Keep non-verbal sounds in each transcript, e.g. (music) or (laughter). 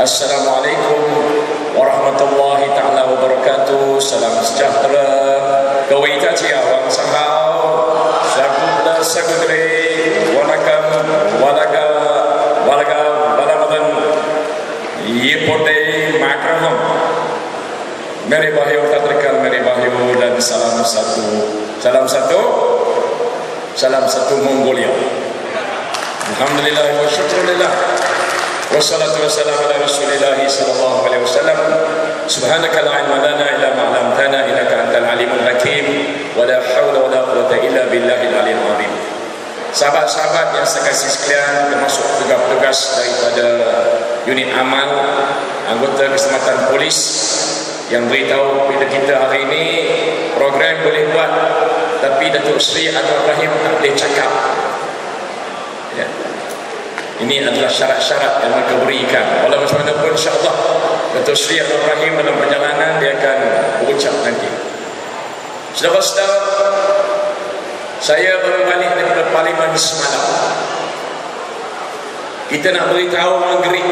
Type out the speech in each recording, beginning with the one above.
Assalamualaikum warahmatullahi taala wabarakatuh. Salam sejahtera. Kowe cia wang sangau. Sabda da sabu gre. Wanakam wanaga wanaga balamadan. Ipote makrono. Meri bahyo tatrikal meri bahyo dan salam satu. Salam satu. Salam satu Mongolia. Alhamdulillah wa syukrulillah wassalatu wassalamu ala sallallahu alaihi wasallam. Subhanaka la ilma lana illa ma 'allamtana innaka antal alimul hakim. Wa la haula wa la quwwata illa billahil aliyil azim. Sahabat-sahabat yang sekasih sekalian termasuk tugas-tugas daripada unit aman anggota keselamatan polis yang beritahu kepada kita hari ini program boleh buat tapi Datuk Seri Anwar Ibrahim tak boleh cakap. Ini adalah syarat-syarat yang mereka berikan. Walau macam mana pun insyaAllah Datuk Seri Abdul Rahim dalam perjalanan dia akan berucap nanti. Saudara-saudara, saya baru balik daripada Parlimen semalam. Kita nak beritahu menggerik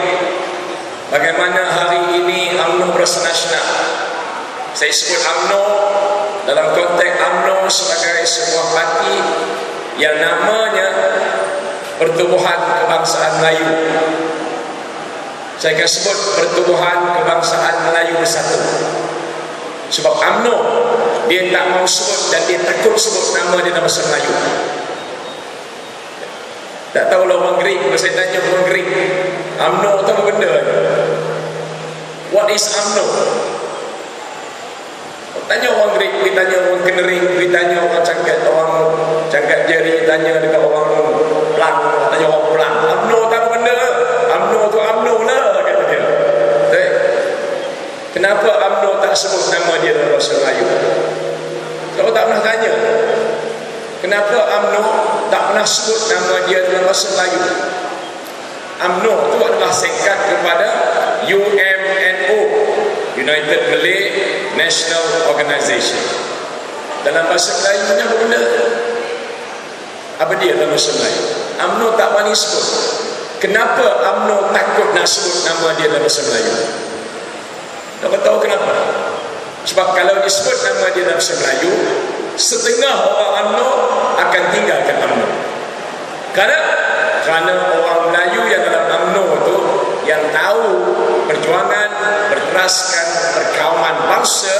bagaimana hari ini UMNO berasa nasional. Saya sebut UMNO dalam konteks UMNO sebagai sebuah parti yang namanya pertubuhan kebangsaan Melayu. Saya akan sebut pertubuhan kebangsaan Melayu bersatu. Sebab UMNO dia tak mau sebut dan dia takut sebut nama dia dalam bahasa Melayu. Tak tahu lah orang Greek, kalau saya tanya orang Greek, UMNO tu apa benda? What is UMNO? Tanya orang Greek, dia tanya orang Kenering, dia tanya orang cangkat, orang cangkat jari, tanya dekat orang pelang, tanya orang pelang. UMNO tak benda? UMNO tu UMNO lah, kata dia. Okay. Kenapa UMNO tak sebut nama dia dalam bahasa Melayu? Kalau tak pernah tanya, kenapa UMNO tak pernah sebut nama dia dalam bahasa Melayu? UMNO tu adalah singkat kepada UMNO, United Malay National Organization. Dalam bahasa Melayu benda? Apa dia dalam bahasa Melayu? UMNO tak berani sebut. Kenapa UMNO takut nak sebut nama dia dalam bahasa Melayu? Dapat tahu kenapa? Sebab kalau disebut nama dia dalam bahasa Melayu, setengah orang UMNO akan tinggalkan UMNO. Kerana kerana orang Melayu yang dalam UMNO tu yang tahu perjuangan berteraskan perkauman bangsa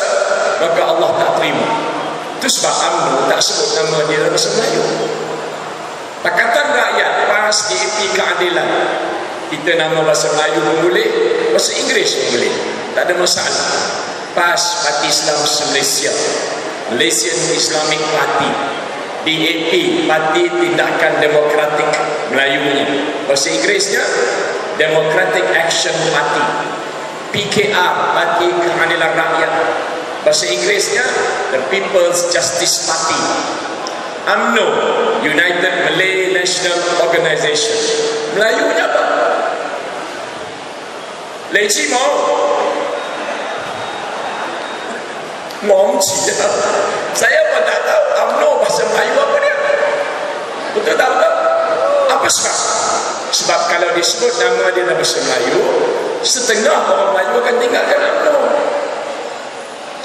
maka Allah tak terima. Itu sebab UMNO tak sebut nama dia dalam bahasa Melayu. Pakatan PAS DAP keadilan. Kita nama bahasa Melayu pun boleh bahasa Inggeris pun boleh tak ada masalah. PAS Parti Islam Malaysia. Malaysian Islamic Party. DAP Parti Tindakan Demokratik Melayunya bahasa Inggerisnya Democratic Action Party. PKR Parti Keadilan Rakyat. Bahasa Inggerisnya The People's Justice Party. UMNO United Malay National Organization Melayunya apa? Leci mau Ngomci Saya pun tak tahu UMNO bahasa Melayu apa dia Betul tak betul? Apa sebab? Sebab kalau disebut nama dia dalam bahasa Melayu Setengah orang Melayu akan tinggalkan UMNO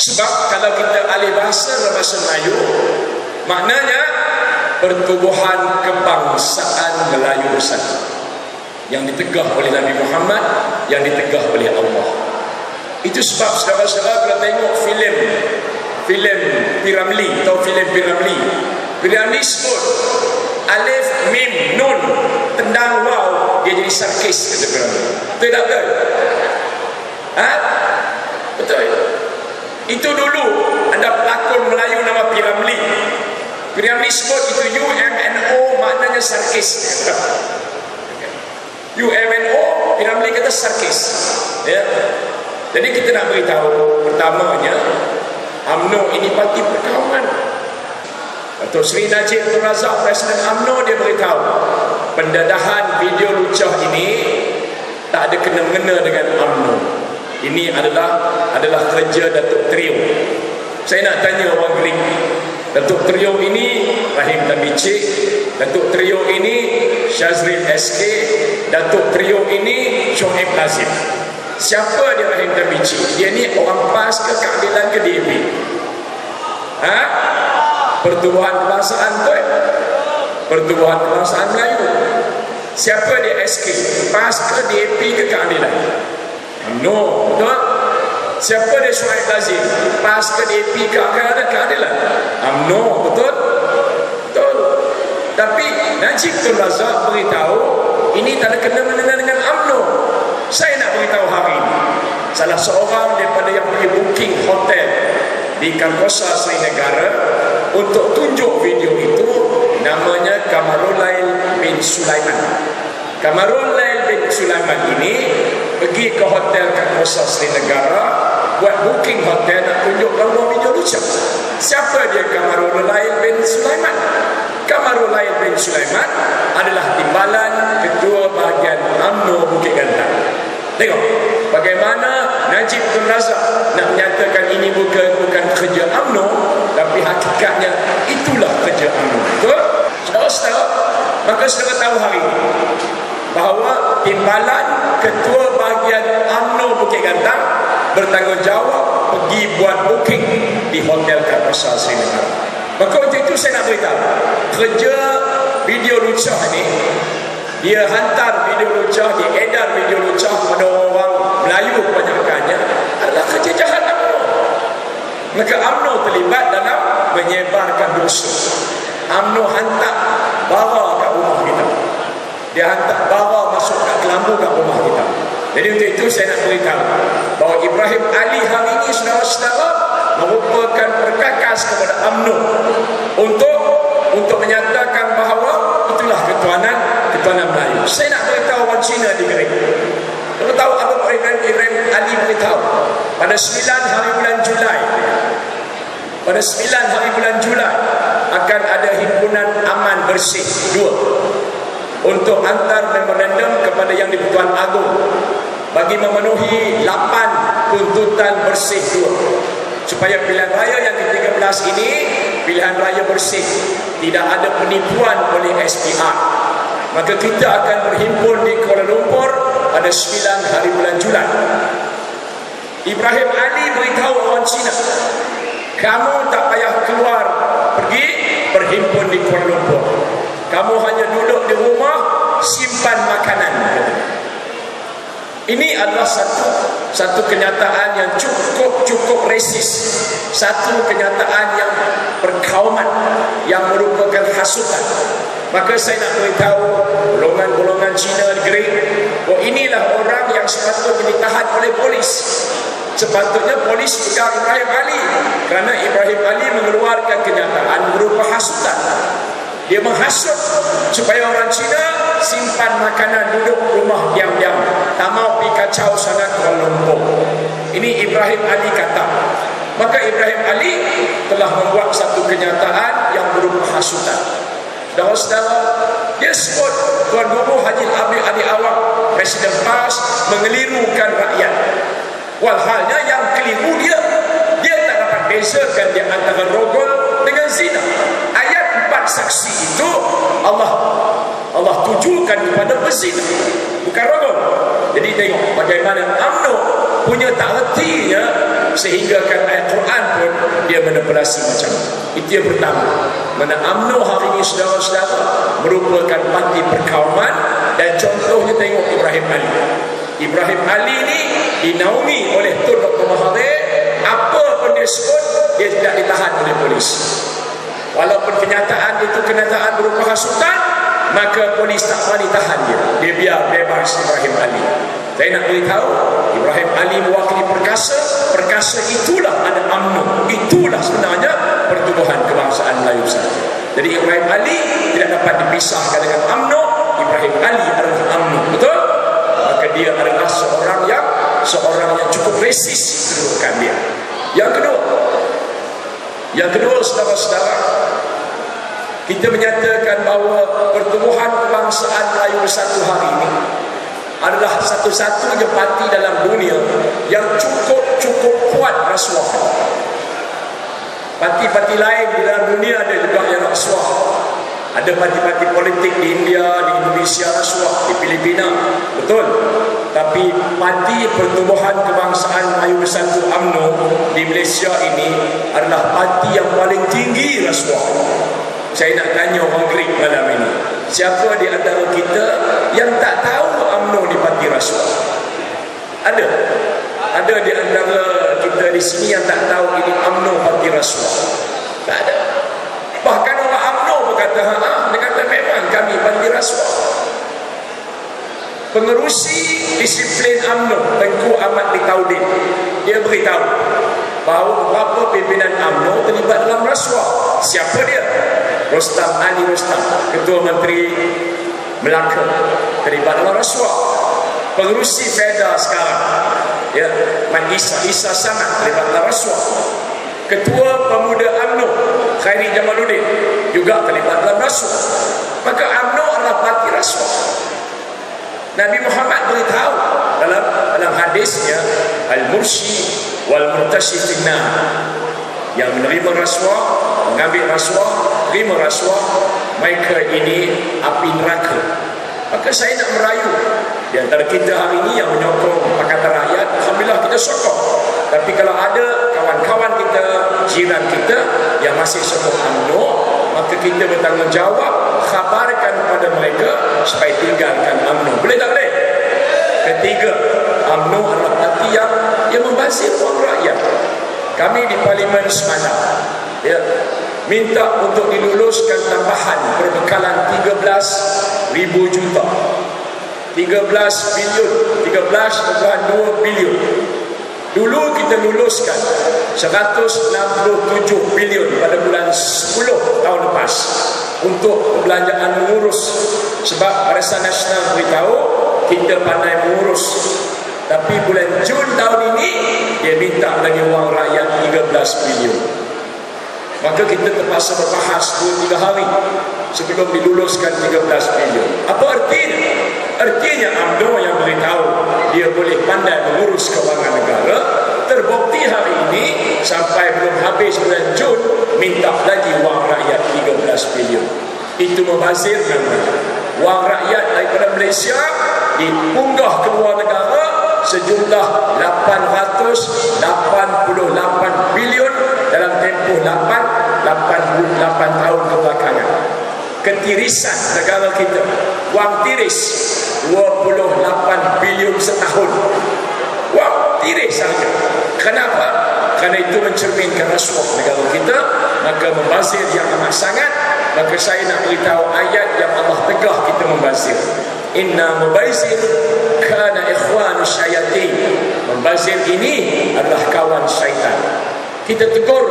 Sebab kalau kita alih bahasa dalam bahasa Melayu Maknanya Pertubuhan kebangsaan Melayu bersatu. Yang ditegah oleh Nabi Muhammad Yang ditegah oleh Allah. Itu sebab saudara-saudara kalau tengok filem filem Piramli atau filem Piramli? Piramli sebut Alif, Mim, Nun Tendang waw Dia jadi sarkis kata Piramli. Betul tak betul? Ha? Betul. Itu dulu Ada pelakon Melayu nama Piramli Sebut itu UMNO maknanya sarkis (laughs) UMNO Piramli kata sarkis ya jadi kita nak beritahu pertamanya UMNO ini parti perkawanan. Datuk Seri Najib Tun Razak Presiden UMNO dia beritahu pendedahan video lucah ini tak ada kena-mengena dengan UMNO. Ini adalah adalah kerja Datuk Trio. Saya nak tanya orang Greek. Datuk Trio ini Rahim Tambicik, Datuk Trio ini Syazrin SK, Datuk Trio ini Shoaib Lazim. Siapa dia Rahim Tabici? Dia ni orang PAS ke keadilan ke DAP? Ha? Pertubuhan kebangsaan tu eh? Pertubuhan kebangsaan Melayu. Siapa dia SK? PAS ke DAP ke keadilan? No, betul? Siapa dia Syuaib Lazim? PAS ke DAP ke keadilan? No, betul? Betul. Tapi Najib Tun Razak beritahu ini tak ada kena mendengar dengan UMNO. Saya nak beritahu hari ini. Salah seorang daripada yang pergi booking hotel di Kankosa Sri Negara untuk tunjuk video itu namanya Kamarul Lail bin Sulaiman. Kamarul Lail bin Sulaiman ini pergi ke hotel Kankosa Sri Negara buat booking hotel nak tunjuk gambar video lucu. Siapa dia Kamarul Lail bin Sulaiman? Kamarul Lail bin Sulaiman adalah timbalan ketua bahagian UMNO Bukit Gantang. Tengok bagaimana Najib Tun Razak nak menyatakan ini bukan bukan kerja UMNO tapi hakikatnya itulah kerja UMNO. Betul? Saudara-saudara, maka saudara tahu hari ini bahawa timbalan ketua bahagian UMNO Bukit Gantang bertanggungjawab pergi buat booking di Hotel Kapasa Sri Negara. Maka untuk itu saya nak beritahu kerja video lucah ini dia hantar video lucah, dia edar video lucah kepada orang Melayu kebanyakannya adalah kerja jahat UMNO. Maka UMNO terlibat dalam menyebarkan dosa. UMNO hantar bara kat rumah kita. Dia hantar bara masuk kat kelambu kat rumah kita. Jadi untuk itu saya nak beritahu bahawa Ibrahim Ali hari ini saudara-saudara merupakan perkakas kepada UMNO untuk untuk menyatakan bahawa itulah ketuanan ketuanan Melayu. Saya nak beritahu orang Cina di Gerik. Kamu tahu apa Ibrahim, Ibrahim Ali beritahu? Pada 9 hari bulan Julai pada 9 hari bulan Julai akan ada himpunan aman bersih dua untuk hantar memorandum kepada yang di-Pertuan Agong bagi memenuhi 8 tuntutan bersih dua supaya pilihan raya yang ke-13 ini pilihan raya bersih. Tidak ada penipuan oleh SPR maka kita akan berhimpun di Kuala Lumpur pada 9 hari bulan Julai. Ibrahim Ali beritahu orang Cina kamu tak payah keluar pergi berhimpun di Kuala Lumpur. Kamu hanya duduk di rumah simpan makanan ini adalah satu satu kenyataan yang cukup cukup resis. Satu kenyataan yang perkauman yang merupakan hasutan. Maka saya nak beritahu golongan-golongan Cina negeri bahawa inilah orang yang sepatutnya ditahan oleh polis. Sepatutnya polis pegang Ibrahim Ali. Kerana Ibrahim Ali mengeluarkan kenyataan berupa hasutan dia menghasut supaya orang Cina simpan makanan duduk rumah diam-diam. Tak mau pergi kacau sangat Kuala Lumpur. Ini Ibrahim Ali kata. Maka Ibrahim Ali telah membuat satu kenyataan yang berupa hasutan. Dan saudara dia sebut Tuan Guru Haji Abdul Ali Awak Presiden PAS mengelirukan rakyat. Walhalnya yang keliru dia dia tak dapat bezakan dia antara rogol dengan zina. Ayat empat saksi itu Allah Allah tujukan kepada pezina bukan rogol jadi tengok bagaimana UMNO punya tak retinya sehingga kan ayat Quran pun dia manipulasi macam itu yang pertama. Mana UMNO hari ini saudara-saudara merupakan parti perkauman. Dan contohnya tengok Ibrahim Ali. Ibrahim Ali ni dinaungi oleh Tun Dr. Mahathir. Apa pun dia sebut dia tidak ditahan oleh polis walaupun kenyataan itu kenyataan berupa hasutan maka polis tak berani tahan dia. Dia biar bebas Ibrahim Ali. Saya nak beritahu Ibrahim Ali mewakili perkasa. Perkasa itulah ada UMNO itulah sebenarnya pertubuhan kebangsaan Melayu saja jadi Ibrahim Ali tidak dapat dipisahkan dengan UMNO Ibrahim Ali adalah UMNO betul? maka dia adalah seorang yang seorang yang cukup resis kedudukan dia. Yang kedua yang kedua saudara-saudara kita menyatakan bahawa pertumbuhan kebangsaan Melayu satu hari ini adalah satu-satunya parti dalam dunia yang cukup-cukup kuat rasuah. Parti-parti lain di dalam dunia ada juga yang rasuah. Ada parti-parti politik di India, di Indonesia rasuah, di Filipina. Betul. Tapi parti pertumbuhan kebangsaan Melayu Bersatu UMNO di Malaysia ini adalah parti yang paling tinggi rasuah. Saya nak tanya orang Greek malam ini. Siapa di antara kita yang tak tahu UMNO ni parti rasuah? Ada? Ada di antara kita di sini yang tak tahu ini UMNO parti rasuah? Tak ada. Bahkan orang UMNO berkata, ha, dia kata memang kami parti rasuah. Pengerusi disiplin UMNO, Tengku Ahmad Litaudin, dia beritahu bahawa beberapa pimpinan UMNO terlibat dalam rasuah. Siapa dia? Rostam Ali Rostam, Ketua Menteri Melaka, terlibat dalam rasuah. Pengerusi FEDA sekarang, ya, Man Isa, Isa Samad terlibat dalam rasuah. Ketua Pemuda UMNO, Khairi Jamaluddin, juga terlibat dalam rasuah. Maka UMNO adalah parti rasuah. Nabi Muhammad beritahu dalam dalam hadisnya al-mursi wal murtashi finna yang menerima rasuah, mengambil rasuah, terima rasuah, mereka ini api neraka. Maka saya nak merayu di antara kita hari ini yang menyokong Pakatan Rakyat, Alhamdulillah kita sokong. Tapi kalau ada kawan-kawan kita, jiran kita yang masih sokong UMNO, maka kita bertanggungjawab khabarkan kepada mereka supaya tinggalkan UMNO. Boleh tak boleh? Ketiga, UMNO adalah parti yang, yang membazir wang rakyat. Kami di Parlimen semalam ya, minta untuk diluluskan tambahan perbekalan 13 ribu juta. 13 bilion, 13.2 bilion. Dulu kita luluskan 167 bilion pada bulan 10 tahun lepas untuk perbelanjaan mengurus. Sebab Barisan Nasional beritahu kita pandai mengurus. Tapi bulan Jun tahun ini dia minta lagi wang rakyat 13 bilion maka kita terpaksa berbahas 2-3 hari sebelum diluluskan 13 bilion apa artinya? artinya UMNO yang beritahu dia boleh pandai mengurus kewangan negara terbukti hari ini sampai belum habis bulan Jun minta lagi wang rakyat 13 bilion itu membazir namanya wang rakyat daripada Malaysia dipunggah ke luar negara sejumlah 888 bilion dalam tempoh 8 8 tahun kebelakangan ketirisan negara kita wang tiris 28 bilion setahun. Wang tiris saja kenapa? kerana itu mencerminkan rasuah negara kita. Maka membazir yang amat sangat. Maka saya nak beritahu ayat yang Allah tegah kita membazir. Inna mubazir kana ikhwanu syayatin. Membazir ini adalah kawan syaitan. Kita tegur.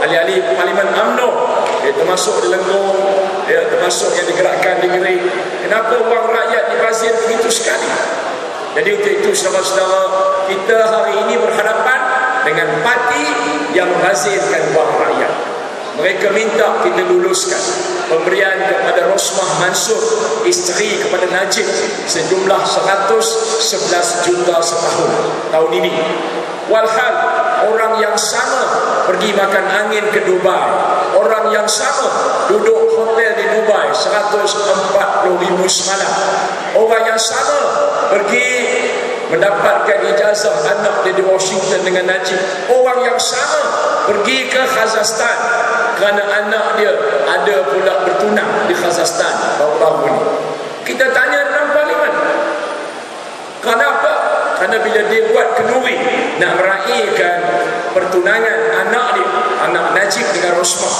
Ahli-ahli parlimen UMNO dia termasuk di Lenggong dia termasuk yang digerakkan di Ngeri kenapa wang rakyat dibazir begitu sekali? Jadi untuk itu saudara-saudara kita hari ini berhadapan dengan parti yang membazirkan wang rakyat. Mereka minta kita luluskan pemberian kepada Rosmah Mansur isteri kepada Najib sejumlah 111 juta setahun tahun ini. Walhal orang yang sama pergi makan angin ke Dubai. Orang yang sama duduk hotel di Dubai 140 ribu semalam. Orang yang sama pergi mendapatkan ijazah anak di Washington dengan Najib. Orang yang sama pergi ke Kazakhstan kerana anak dia ada pula bertunang di Kazakhstan baru-baru ni. Kita tanya dalam parlimen kenapa? Kerana bila dia buat kenuri nak meraihkan pertunangan anak dia anak Najib dengan Rosmah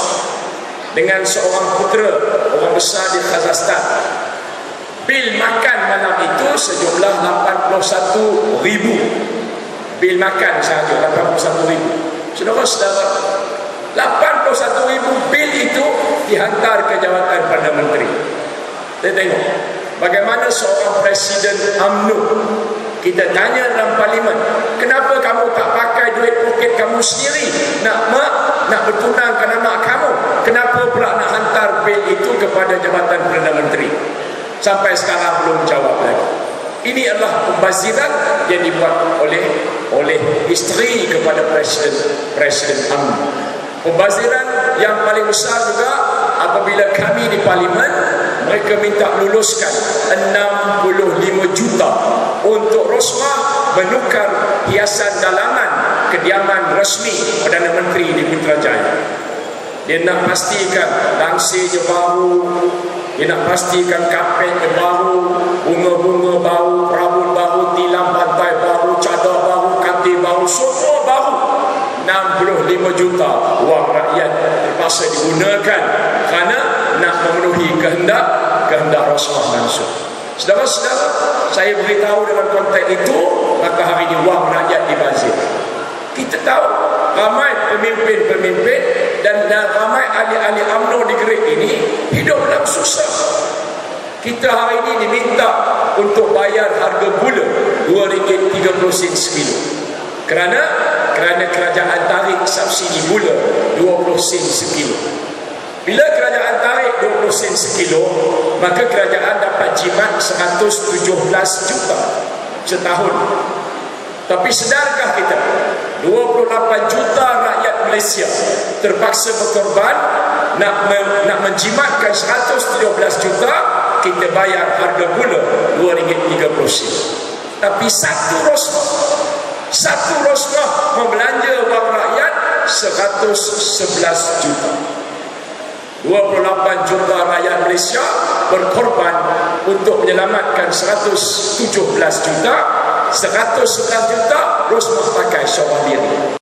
dengan seorang putera orang besar di Kazakhstan bil makan malam itu sejumlah 81 ribu. Bil makan sahaja 81 ribu. Saudara-saudara 81 ribu bil itu dihantar ke jawatan Perdana Menteri. Kita tengok bagaimana seorang Presiden UMNO kita tanya dalam parlimen kenapa kamu tak pakai duit poket kamu sendiri? Nak mak nak bertunangkan anak kamu. Kenapa pula nak hantar bil itu kepada jabatan Perdana Menteri? Sampai sekarang belum jawab lagi. Ini adalah pembaziran yang dibuat oleh oleh isteri kepada Presiden Presiden UMNO pembaziran yang paling besar juga apabila kami di parlimen mereka minta luluskan 65 juta untuk Rosmah menukar hiasan dalaman kediaman resmi Perdana Menteri di Putrajaya. Dia nak pastikan langsirnya baru, dia nak pastikan kapetnya baru, bunga-bunga baru, perabot baru, tilam pantai baru, cadar baru, katil baru, semua baru. 65 juta wang rakyat terpaksa digunakan kerana nak memenuhi kehendak kehendak Rasulullah Mansur. Saudara-saudara, saya beritahu dalam konteks itu, maka hari ini wang rakyat dibazir. Kita tahu ramai pemimpin-pemimpin dan, dan ramai ahli-ahli UMNO negeri ini hidup dalam susah. Kita hari ini diminta untuk bayar harga gula RM2.30 sekilo. Kerana kerana kerajaan tarik subsidi gula 20 sen sekilo. Bila kerajaan tarik 20 sen sekilo, maka kerajaan dapat jimat 117 juta setahun. Tapi sedarkah kita? 28 juta rakyat Malaysia terpaksa berkorban nak nak menjimatkan 117 juta kita bayar harga gula RM2.30 tapi satu rosmah satu rosmah membelanja wang rakyat 111 juta 28 juta rakyat Malaysia berkorban untuk menyelamatkan 117 juta 111 juta rosmah pakai syawah diri